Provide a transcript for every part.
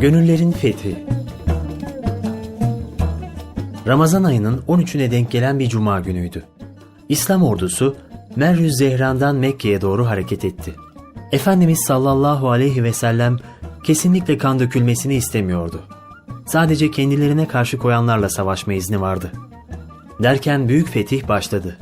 Gönüllerin Fethi Ramazan ayının 13'üne denk gelen bir cuma günüydü. İslam ordusu Merrüz Zehran'dan Mekke'ye doğru hareket etti. Efendimiz sallallahu aleyhi ve sellem kesinlikle kan dökülmesini istemiyordu. Sadece kendilerine karşı koyanlarla savaşma izni vardı. Derken büyük fetih başladı.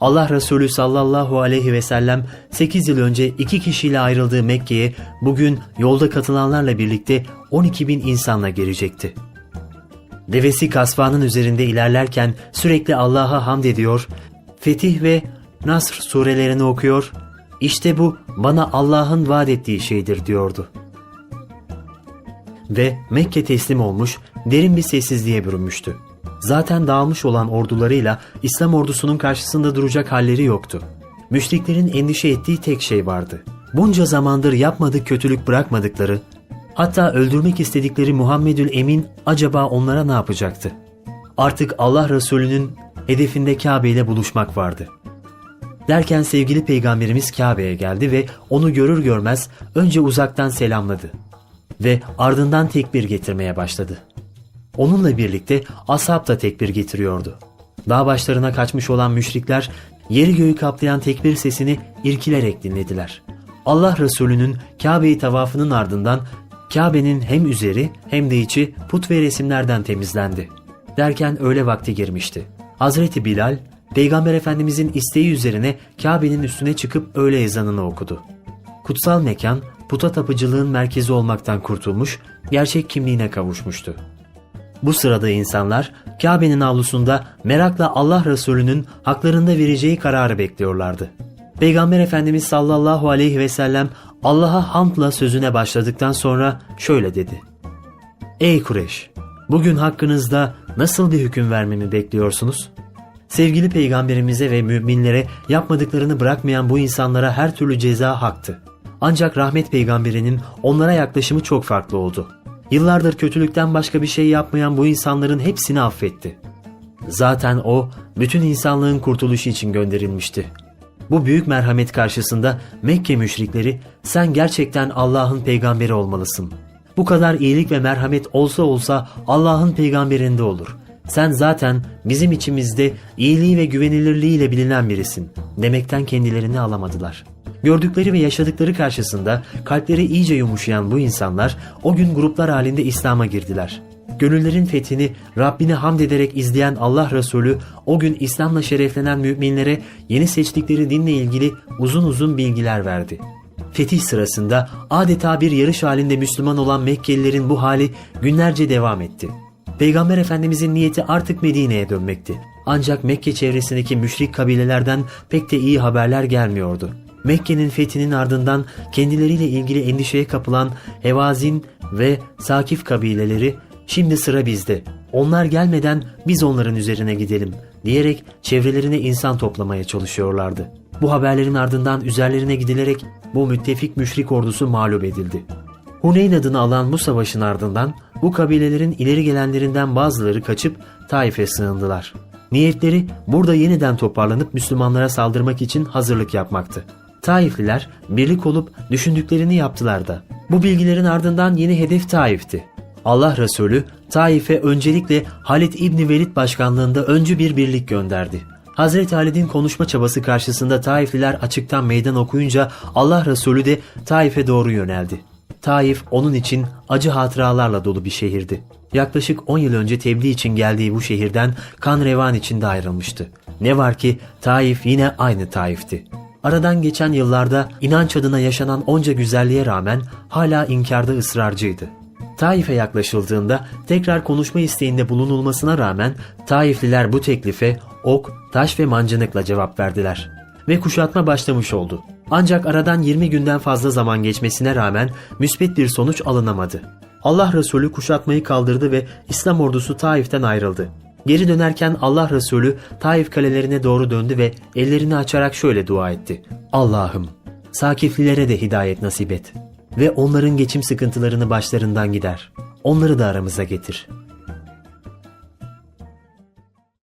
Allah Resulü sallallahu aleyhi ve sellem 8 yıl önce iki kişiyle ayrıldığı Mekke'ye bugün yolda katılanlarla birlikte 12 bin insanla gelecekti. Devesi kasvanın üzerinde ilerlerken sürekli Allah'a hamd ediyor, Fetih ve Nasr surelerini okuyor, işte bu bana Allah'ın vaat ettiği şeydir diyordu. Ve Mekke teslim olmuş, derin bir sessizliğe bürünmüştü. Zaten dağılmış olan ordularıyla İslam ordusunun karşısında duracak halleri yoktu. Müşriklerin endişe ettiği tek şey vardı. Bunca zamandır yapmadık kötülük bırakmadıkları, hatta öldürmek istedikleri Muhammedül Emin acaba onlara ne yapacaktı? Artık Allah Resulü'nün hedefinde Kabe ile buluşmak vardı. Derken sevgili peygamberimiz Kabe'ye geldi ve onu görür görmez önce uzaktan selamladı ve ardından tekbir getirmeye başladı. Onunla birlikte ashab da tekbir getiriyordu. Dağ başlarına kaçmış olan müşrikler yeri göğü kaplayan tekbir sesini irkilerek dinlediler. Allah Resulü'nün Kabe'yi tavafının ardından Kabe'nin hem üzeri hem de içi put ve resimlerden temizlendi. Derken öğle vakti girmişti. Hazreti Bilal, Peygamber Efendimizin isteği üzerine Kabe'nin üstüne çıkıp öğle ezanını okudu. Kutsal mekan, puta tapıcılığın merkezi olmaktan kurtulmuş, gerçek kimliğine kavuşmuştu. Bu sırada insanlar Kabe'nin avlusunda merakla Allah Resulü'nün haklarında vereceği kararı bekliyorlardı. Peygamber Efendimiz sallallahu aleyhi ve sellem Allah'a hamdla sözüne başladıktan sonra şöyle dedi. Ey Kureş! Bugün hakkınızda nasıl bir hüküm vermemi bekliyorsunuz? Sevgili peygamberimize ve müminlere yapmadıklarını bırakmayan bu insanlara her türlü ceza haktı. Ancak rahmet peygamberinin onlara yaklaşımı çok farklı oldu. Yıllardır kötülükten başka bir şey yapmayan bu insanların hepsini affetti. Zaten o bütün insanlığın kurtuluşu için gönderilmişti. Bu büyük merhamet karşısında Mekke müşrikleri sen gerçekten Allah'ın peygamberi olmalısın. Bu kadar iyilik ve merhamet olsa olsa Allah'ın peygamberinde olur. Sen zaten bizim içimizde iyiliği ve güvenilirliğiyle bilinen birisin demekten kendilerini alamadılar.'' Gördükleri ve yaşadıkları karşısında kalpleri iyice yumuşayan bu insanlar o gün gruplar halinde İslam'a girdiler. Gönüllerin fethini Rabbine hamd ederek izleyen Allah Resulü o gün İslam'la şereflenen müminlere yeni seçtikleri dinle ilgili uzun uzun bilgiler verdi. Fetih sırasında adeta bir yarış halinde Müslüman olan Mekkelilerin bu hali günlerce devam etti. Peygamber Efendimizin niyeti artık Medine'ye dönmekti. Ancak Mekke çevresindeki müşrik kabilelerden pek de iyi haberler gelmiyordu. Mekke'nin fethinin ardından kendileriyle ilgili endişeye kapılan Hevazin ve Sakif kabileleri şimdi sıra bizde. Onlar gelmeden biz onların üzerine gidelim diyerek çevrelerine insan toplamaya çalışıyorlardı. Bu haberlerin ardından üzerlerine gidilerek bu müttefik müşrik ordusu mağlup edildi. Huneyn adını alan bu savaşın ardından bu kabilelerin ileri gelenlerinden bazıları kaçıp Taif'e sığındılar. Niyetleri burada yeniden toparlanıp Müslümanlara saldırmak için hazırlık yapmaktı. Taifliler birlik olup düşündüklerini yaptılar da. Bu bilgilerin ardından yeni hedef Taif'ti. Allah Resulü Taif'e öncelikle Halid İbni Velid başkanlığında öncü bir birlik gönderdi. Hazreti Halid'in konuşma çabası karşısında Taifliler açıktan meydan okuyunca Allah Resulü de Taif'e doğru yöneldi. Taif onun için acı hatıralarla dolu bir şehirdi. Yaklaşık 10 yıl önce tebliğ için geldiği bu şehirden kan revan içinde ayrılmıştı. Ne var ki Taif yine aynı Taif'ti. Aradan geçen yıllarda inanç adına yaşanan onca güzelliğe rağmen hala inkarda ısrarcıydı. Taif'e yaklaşıldığında tekrar konuşma isteğinde bulunulmasına rağmen Taifliler bu teklife ok, taş ve mancınıkla cevap verdiler. Ve kuşatma başlamış oldu. Ancak aradan 20 günden fazla zaman geçmesine rağmen müsbet bir sonuç alınamadı. Allah Resulü kuşatmayı kaldırdı ve İslam ordusu Taif'ten ayrıldı. Geri dönerken Allah Resulü Taif kalelerine doğru döndü ve ellerini açarak şöyle dua etti. Allah'ım Sakiflilere de hidayet nasip et ve onların geçim sıkıntılarını başlarından gider. Onları da aramıza getir.